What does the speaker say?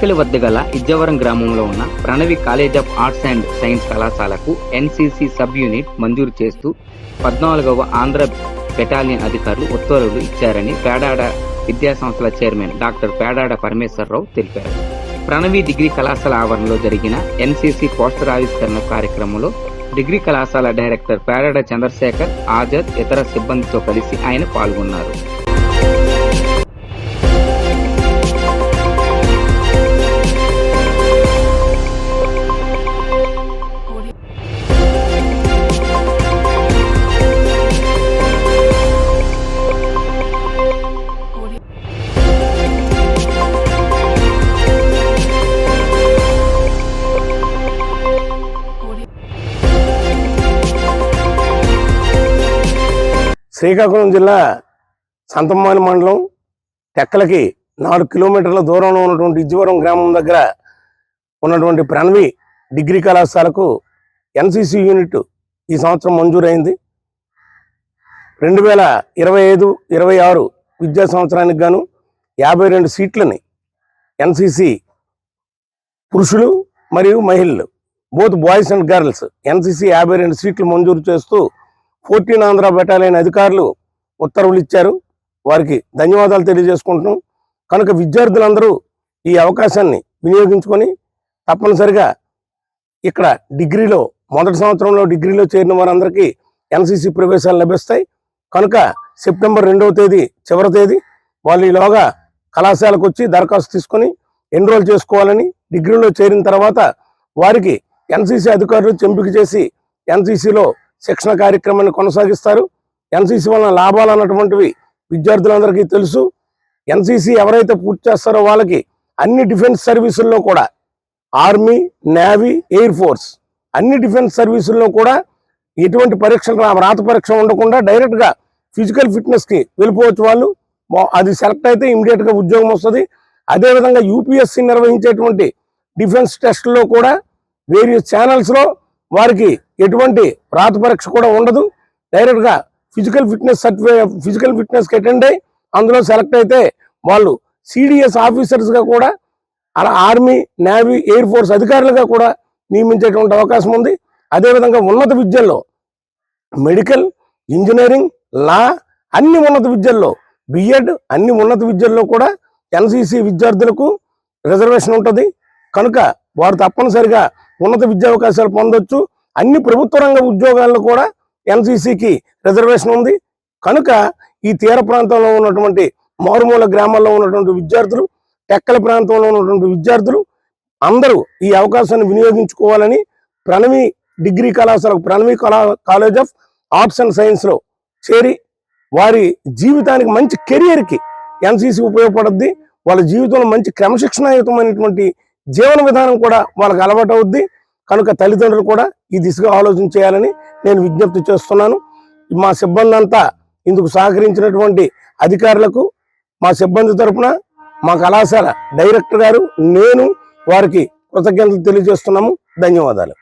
టెక్కలి వద్ద గల ఇజ్జవరం గ్రామంలో ఉన్న Pranavi college of arts and science కళాశాలకు ఎన్సీసీ సబ్ యూనిట్ మంజూరు చేస్తూ పద్నాలుగవ ఆంధ్ర బెటాలియన్ అధికారులు ఉత్తర్వులు ఇచ్చారని పేడాడ విద్యాసంస్థల చైర్మన్ డాక్టర్ పేడాడ పరమేశ్వరరావు తెలిపారు. ప్రణవి డిగ్రీ కళాశాల ఆవరణలో జరిగిన ఎన్సీసీ పోస్టర్ ఆవిష్కరణ కార్యక్రమంలో డిగ్రీ కళాశాల డైరెక్టర్ పేడాడ చంద్రశేఖర్ ఆజాద్ ఇతర సిబ్బందితో కలిసి ఆయన పాల్గొన్నారు. శ్రీకాకుళం జిల్లా సంతమాని మండలం టెక్కలకి నాలుగు కిలోమీటర్ల దూరంలో ఉన్నటువంటి ఇజ్జివరం గ్రామం దగ్గర ఉన్నటువంటి ప్రణవి డిగ్రీ కళాశాలకు ఎన్సిసి యూనిట్ ఈ సంవత్సరం మంజూరైంది. రెండు వేల ఇరవై ఐదు ఇరవై ఆరు విద్యా సంవత్సరానికి గాను యాభై రెండు సీట్లని ఎన్సిసి పురుషులు మరియు మహిళలు both boys and girls NCC యాభై రెండు సీట్లు మంజూరు చేస్తూ ఫోర్టీన్ ఆంధ్ర బెటాలియన్ అధికారులు ఉత్తర్వులు ఇచ్చారు. వారికి ధన్యవాదాలు తెలియజేసుకుంటున్నాం. కనుక విద్యార్థులందరూ ఈ అవకాశాన్ని వినియోగించుకొని తప్పనిసరిగా ఇక్కడ డిగ్రీలో మొదటి సంవత్సరంలో డిగ్రీలో చేరిన వారందరికీ ఎన్సీసీ ప్రవేశాలు లభిస్తాయి. కనుక సెప్టెంబర్ రెండవ తేదీ చివరి తేదీ వాళ్ళు ఈలోగా కళాశాలకు వచ్చి దరఖాస్తు తీసుకొని ఎన్రోల్ చేసుకోవాలని డిగ్రీలో చేరిన తర్వాత వారికి ఎన్సీసీ అధికారులు చెంపిక చేసి ఎన్సీసీలో శిక్షణ కార్యక్రమాన్ని కొనసాగిస్తారు. ఎన్సీసీ వలన లాభాలు అన్నటువంటివి విద్యార్థులందరికీ తెలుసు. ఎన్సీసీ ఎవరైతే పూర్తి చేస్తారో వాళ్ళకి అన్ని డిఫెన్స్ సర్వీసుల్లో కూడా ఆర్మీ నేవీ ఎయిర్ ఫోర్స్ అన్ని డిఫెన్స్ సర్వీసుల్లో కూడా ఎటువంటి పరీక్షలు రాత పరీక్ష ఉండకుండా డైరెక్ట్గా ఫిజికల్ ఫిట్నెస్కి వెళ్ళిపోవచ్చు వాళ్ళు. అది సెలెక్ట్ అయితే ఇమీడియట్గా ఉద్యోగం వస్తుంది. అదేవిధంగా యూపీఎస్సీ నిర్వహించేటువంటి డిఫెన్స్ టెస్ట్లో కూడా వేరియస్ ఛానల్స్లో వారికి ఎటువంటి రాత పరీక్ష కూడా ఉండదు. డైరెక్ట్గా ఫిజికల్ ఫిట్నెస్ సర్టిఫై ఫిజికల్ ఫిట్నెస్కి అటెండ్ అయ్యి అందులో సెలెక్ట్ అయితే వాళ్ళు సిడిఎస్ ఆఫీసర్స్గా కూడా అలా ఆర్మీ నేవీ ఎయిర్ ఫోర్స్ అధికారులుగా కూడా నియమించేటువంటి అవకాశం ఉంది. అదేవిధంగా ఉన్నత విద్యల్లో మెడికల్ ఇంజనీరింగ్ లా అన్ని ఉన్నత విద్యల్లో బిఎడ్ అన్ని ఉన్నత విద్యల్లో కూడా ఎన్సిసి విద్యార్థులకు రిజర్వేషన్ ఉంటుంది. కనుక వారు తప్పనిసరిగా ఉన్నత విద్యా అవకాశాలు పొందొచ్చు. అన్ని ప్రభుత్వ రంగ ఉద్యోగాల్లో కూడా ఎన్సీసీకి రిజర్వేషన్ ఉంది. కనుక ఈ తీర ప్రాంతంలో ఉన్నటువంటి మారుమూల గ్రామాల్లో ఉన్నటువంటి విద్యార్థులు టెక్కల ప్రాంతంలో ఉన్నటువంటి విద్యార్థులు అందరూ ఈ అవకాశాన్ని వినియోగించుకోవాలని ప్రణవి డిగ్రీ కళాశాల ప్రణవి కళా కాలేజ్ ఆఫ్ ఆర్ట్స్ అండ్ సైన్స్లో చేరి వారి జీవితానికి మంచి కెరియర్కి ఎన్సీసీ ఉపయోగపడుద్ది. వాళ్ళ జీవితంలో మంచి క్రమశిక్షణాయుతమైనటువంటి జీవన విధానం కూడా వాళ్ళకి అలవాటు అవుద్ది. కనుక తల్లిదండ్రులు కూడా ఈ దిశగా ఆలోచన చేయాలని నేను విజ్ఞప్తి చేస్తున్నాను. మా సిబ్బంది అంతా ఇందుకు సహకరించినటువంటి అధికారులకు మా సిబ్బంది తరఫున మా కళాశాల డైరెక్టర్ గారు నేను వారికి కృతజ్ఞతలు తెలియజేస్తున్నాము. ధన్యవాదాలు.